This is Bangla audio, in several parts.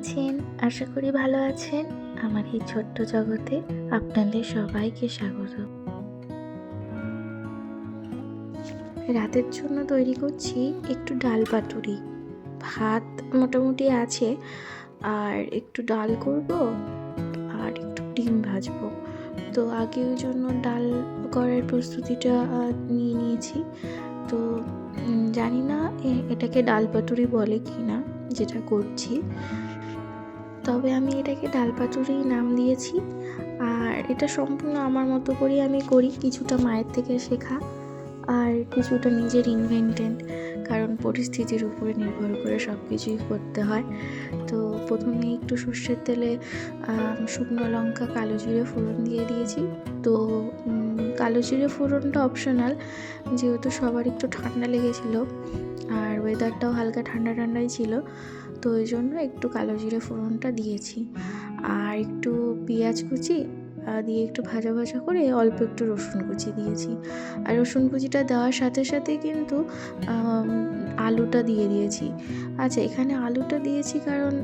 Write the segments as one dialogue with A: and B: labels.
A: আছেন? আশা করি ভালো আছেন। আমার এই ছোট্ট জগতে আপনাদের সবাইকে স্বাগত। রাতের জন্য তৈরি করছি একটু ডাল পাতুরি। ভাত মোটামুটি আছে, আর একটু ডাল করব, আর একটু ডিম ভাজবো। তো আগে ওই জন্য ডাল করার প্রস্তুতিটা নিয়ে নিয়েছি। তো জানি না এটাকে ডাল পাতুরি বলে কি না যেটা করছি। তবে আমি এটাকে ডাল নাম দিয়েছি। আর এটা সম্পূর্ণ আমার মতো করেই আমি করি, কিছুটা মায়ের থেকে শেখা আর কিছুটা নিজের ইনভেন্টেড কারণ পরিস্থিতির উপরে নির্ভর করে সব কিছুই করতে হয়। তো প্রথমে একটু সর্ষের তেলে শুকনো লঙ্কা, কালো জিরে ফোড়ন দিয়ে দিয়েছি। তো কালো জিরে ফোড়নটা অপশনাল যেহেতু সবার একটু ঠান্ডা লেগেছিল। আর ওয়েদারটাও হালকা ঠান্ডা ঠান্ডাই ছিল, তো ওই জন্য একটু কালো জিরে ফোড়নটা দিয়েছি। আর একটু পেঁয়াজ কুচি দিয়ে একটু ভাজা ভাজা করে অল্প একটু রসুন কুচি দিয়েছি। আর রসুন কুচিটা দেওয়ার সাথে সাথে কিন্তু আলুটা দিয়ে দিয়েছি। আচ্ছা এখানে আলুটা দিয়েছি কারণ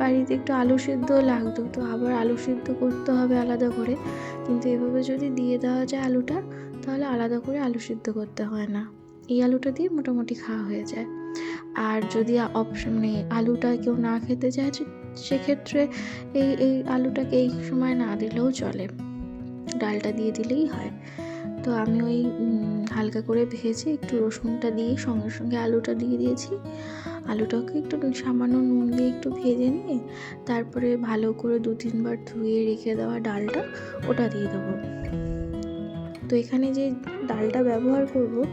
A: বাড়িতে একটু আলু সিদ্ধ লাগতো, তো আবার আলু সিদ্ধ করতে হবে আলাদা করে। কিন্তু এভাবে যদি দিয়ে দেওয়া যায় আলুটা, তাহলে আলাদা করে আলু সিদ্ধ করতে হয় না। এই আলুটা দিয়ে মোটামুটি খাওয়া হয়ে যায়। আর যদি অপশন মানে আলুটা কেউ না খেতে চায় সেক্ষেত্রে এই এই আলুটাকে এই সময় না দিলেও চলে। ডালটা দিয়ে দিলেই হয়। তো আমি ওই হালকা করে ভেজে একটু রসুনটা দিয়ে সঙ্গে সঙ্গে আলুটা দিয়ে দিয়েছি। আলুটাকে একটু সামান্য নুন দিয়ে একটু ভেজে নিয়ে তারপরে ভালো করে দু, তিনবার ধুয়ে রেখে দেওয়া ডালটা ওটা দিয়ে দেবো। তো এখানে যে ডালটা ব্যবহার করব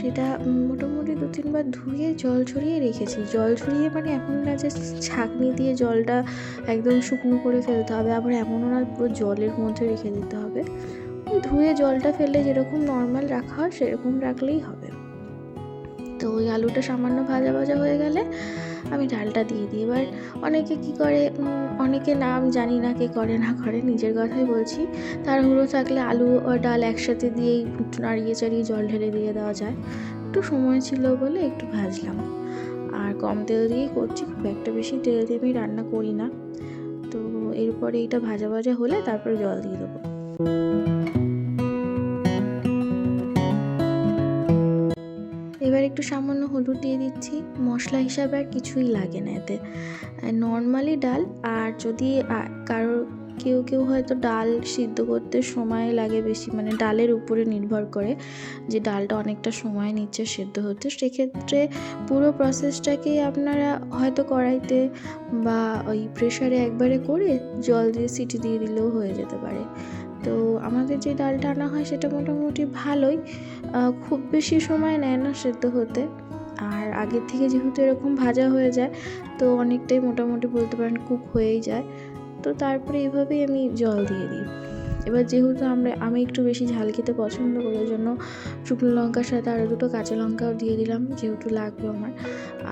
A: সেটা মোটামুটি দু তিনবার ধুয়ে জল ছড়িয়ে রেখেছি। জল ছড়িয়ে মানে এমন না যে ছাঁকনি দিয়ে জলটা একদম শুকনো করে ফেলতে হবে, আবার এমনও না পুরো জলের মধ্যে রেখে দিতে হবে। ধুয়ে জলটা ফেলে যেরকম নর্মাল রাখা হয় সেরকম রাখলেই হবে। তো ওই আলুটা সামান্য ভাজা ভাজা হয়ে গেলে আমি ডালটা দিয়ে দিই। এবার অনেকে কি করে অনেকে নাম জানি না, কে করে না করে, নিজের কথাই বলছি। তাড়াহুড়ো থাকলে আলু আর ডাল একসাথে দিয়েই নাড়িয়ে চাড়িয়ে জল ঢেলে দিয়ে দেওয়া যায়। একটু সময় ছিল বলে একটু ভাজলাম। আর কম তেল দিয়েই করছি, খুব একটা বেশি তেল দিয়ে আমি রান্না করি না। তো এরপরে এইটা ভাজা ভাজা হলে তারপরে জল দিয়ে দেবো। একটু সামান্য হলুদ দিয়ে দিচ্ছি। মশলা হিসাবে আর কিছুই লাগে না এতে। নর্মালি ডাল, আর যদি কারোর কেউ কেউ হয়তো ডাল সিদ্ধ করতে সময় লাগে বেশি মানে ডালের উপরে নির্ভর করে যে ডালটা অনেকটা সময় নিচ্ছে সেদ্ধ হতে সেক্ষেত্রে পুরো প্রসেসটাকেই আপনারা হয়তো কড়াইতে বা ওই প্রেশারে একবারে করে জল দিয়ে সিটি দিয়ে দিলেও হয়ে যেতে পারে। তো আমাদের যে ডালটা আনা হয় সেটা মোটামুটি ভালোই খুব বেশি সময় নেয় না সেদ্ধ হতে। আর আগের থেকে যেহেতু এরকম ভাজা হয়ে যায়, তো অনেকটাই মোটামুটি বলতে পারেন কুক হয়েই যায়। তো তারপরে এভাবেই আমি জল দিয়ে দিই। এবার যেহেতু আমরা, আমি একটু বেশি ঝাল খেতে পছন্দ করি, ওই জন্য শুকনো লঙ্কার সাথে আরও দুটো কাঁচা লঙ্কাও দিয়ে দিলাম, যেহেতু লাগবে আমার।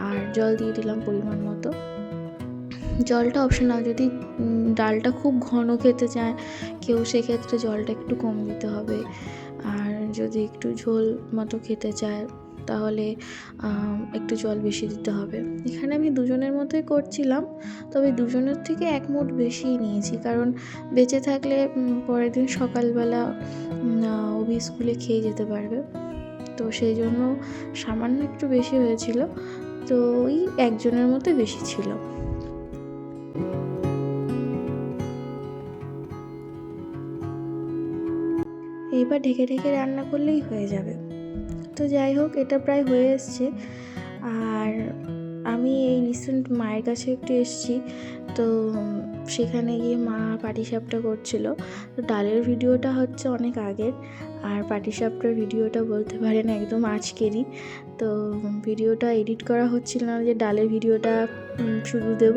A: আর জল দিয়ে দিলাম পরিমাণ মতো। জলটা অপশনাল যদি ডালটা খুব ঘন খেতে চায়, কেউ সেক্ষেত্রে জলটা একটু কম দিতে হবে। আর যদি একটু ঝোল মতো খেতে চায়, তাহলে একটু জল বেশি দিতে হবে। এখানে আমি দুজনের মতোই করছিলাম, তবে দুজনের থেকে এক মুঠ বেশিই নিয়েছি। কারণ বেঁচে থাকলে পরের দিন সকালবেলা অভি স্কুলে খেয়ে যেতে পারবে। তো সেই জন্য সামান্য একটু বেশি হয়েছিল। তো ওই একজনের মতো বেশি ছিল। এইবার ঢেকে ঢেকে রান্না করলেই হয়ে যাবে। তো যাই হোক, এটা প্রায় হয়ে এসছে। আর আমি এই রিসেন্ট মায়ের কাছে একটু এসেছি। তো সেখানে গিয়ে মা পাটিসাপটা করছিল। তো ডালের ভিডিওটা হচ্ছে অনেক আগের। আর পাটিসাপটার ভিডিওটা বলতে পারেন একদম আজকেরই। তো ভিডিওটা এডিট করা হচ্ছিল না যে ডালের ভিডিওটা শুধু দেব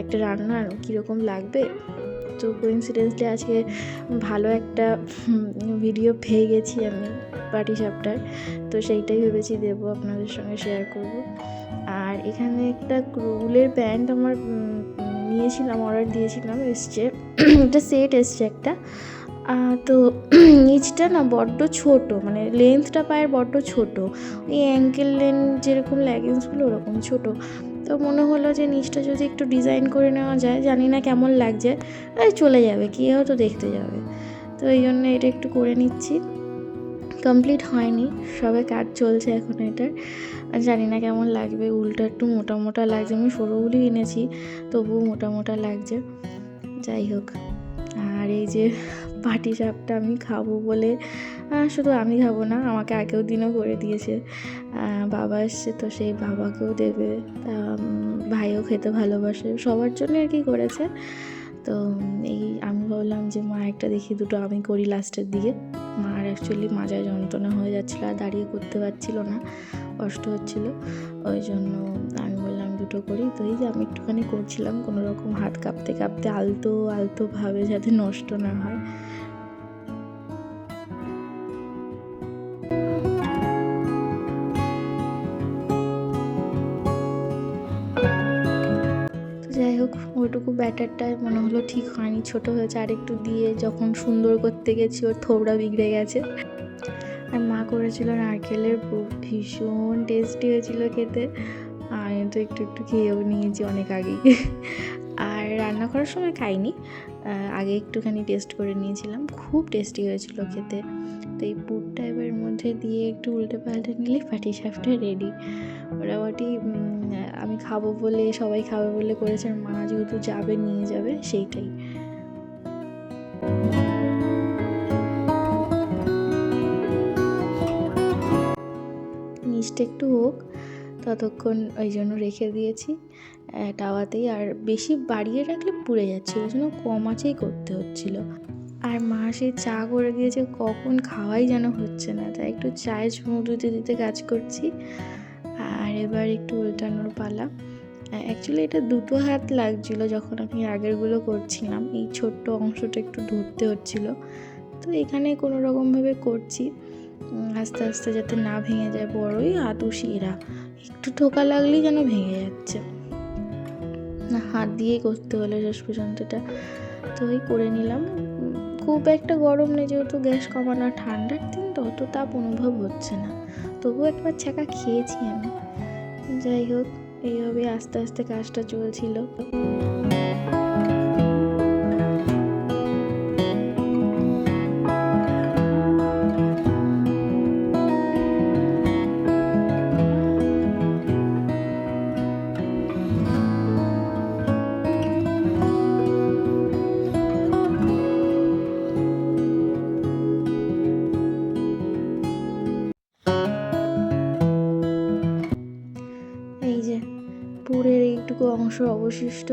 A: একটা রান্নার, কীরকম লাগবে? তো কোইন্সিডেন্সলি আজকে ভালো একটা ভিডিও পেয়ে গেছি আমি পাটিসাপটার তো সেইটাই ভেবেছি দেবো, আপনাদের সঙ্গে শেয়ার করব। আর এখানে একটা উলের প্যান্ট আমার নিয়েছিলাম অর্ডার দিয়েছিলাম, এসছে। একটা সেট এসছে একটা। তো নিচটা না বড্ড ছোট মানে লেন্থটা পায়ের বড্ড ছোট। ওই অ্যাঙ্কেল লেন্থ যেরকম লেগিংসগুলো ওরকম ছোট। তো মনে হলো যে নিচটা যদি একটু ডিজাইন করে নেওয়া যায়, জানি না কেমন লাগছে। এই চলে যাবে কেউ তো দেখতে যাবে। তো এই জন্য এটা একটু করে নিচ্ছি। কমপ্লিট হয়নি, সবে কাজ চলছে এখন এটার। আর জানি না কেমন লাগবে, উলটা একটু মোটা মোটা লাগছে, আমি সরু এনেছি, তবুও মোটা মোটা লাগছে। যাই হোক। আর এই যে পাটি সাপটা আমি খাব বলে শুধু আমি খাব না, আমাকে আগেও দিনও করে দিয়েছে। বাবা এসছে তো সেই বাবাকেও দেবে। ভাইও খেতে ভালোবাসে, সবার জন্য আর কি করেছে। তো এই আমি ভাবলাম যে মা একটা দেখি, দুটো আমি করি লাস্টের দিকে। মার অ্যাকচুয়ালি মাজায় যন্ত্রণা হয়ে যাচ্ছিল আর দাঁড়িয়ে করতে পারছিল না, কষ্ট হচ্ছিল। ওই জন্য আমি বললাম দুটো করি, তো এই যে আমি একটুখানি করছিলাম, কোনো রকম হাত কাঁপতে কাঁপতে আলতো আলতো ভাবে যাতে নষ্ট না হয়। যাই হোক ওইটুকু ব্যাটারটায় মনে হলো ঠিক হয়নি, ছোট হয়েছে। আর একটু দিয়ে যখন সুন্দর করতে গেছি, ওর থোবড়া বিগড়ে গেছে। আর মা করেছিল নারকেলের ভীষণ টেস্টি হয়েছিল খেতে। আমি তো একটু একটু খেয়েও নিয়েছি অনেক আগেই। আর রান্না করার সময় খাইনি। আগে একটুখানি টেস্ট করে নিয়েছিলাম। খুব টেস্টি হয়েছিল খেতে। তো এই পুরটা এবার মধ্যে দিয়ে একটু উল্টে পাল্টে নিলে পাটি সাপটা রেডি মোটামুটি আমি খাব বলে, সবাই খাবে বলে করেছে। আর মা যেহেতু যাবে, নিয়ে যাবে, সেইটাই। মিষ্টি একটু হোক। ততক্ষণ ওই জন্য রেখে দিয়েছি আহ, তাওয়াতেই আর বেশি বাড়িয়ে রাখলে পুড়ে যাচ্ছে ওই জন্য কম আঁচেই করতে হচ্ছিল। আর মা সে চা করে দিয়েছে কখন খাওয়াই যেন হচ্ছে না। তাই একটু চায়ে চুমুক দিতে দিতে কাজ করছি। আর এবার একটু উল্টানোর পালা। অ্যাকচুয়ালি এটা দুটো হাত লাগছিল যখন আমি আগেরগুলো করছিলাম। এই ছোট্ট অংশটা একটু ধরতে হচ্ছিল। তো এখানে কোনো রকমভাবে করছি। আস্তে আস্তে যাতে না ভেঙে যায় বড়ই আতুষি এরা একটু ঠোকা লাগলেই যেন ভেঙে যাচ্ছে। না, হাত দিয়েই করতে হলো শেষ পর্যন্ত এটা। তো ওই করে নিলাম। খুব একটা গরম নেই, যেহেতু গ্যাস কমানো ঠান্ডার দিন তো অত তাপ অনুভব হচ্ছে না। তবুও একবার ছাকা খেয়েছি আমি। যাই হোক এইভাবে আস্তে আস্তে কাজটা চলছিল। পুরের অংশ অবশিষ্ট।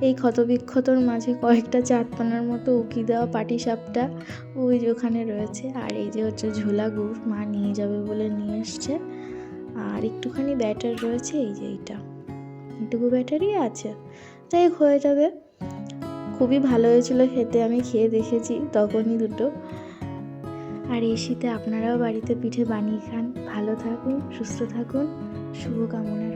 A: এই ক্ষতবিক্ষতর মাঝে কয়েকটা চাঁদপানার মতো উকি দেওয়া পাটি সাপটা ওই ওখানে রয়েছে। আর এই যে হচ্ছে ঝোলা গুড়, মা নিয়ে যাবে বলে নিয়ে এসছে। আর একটুখানি ব্যাটার রয়েছে, এই যে এইটা। এইটুকু ব্যাটারি আছে। যাই হয়ে যাবে। খুবই ভালো হয়েছিল খেতে, আমি খেয়ে দেখেছি তখনই দুটো। আর এই শীতে আপনারাও বাড়িতে পিঠে বানিয়ে খান। ভালো থাকুন, সুস্থ থাকুন। শুভকামনা।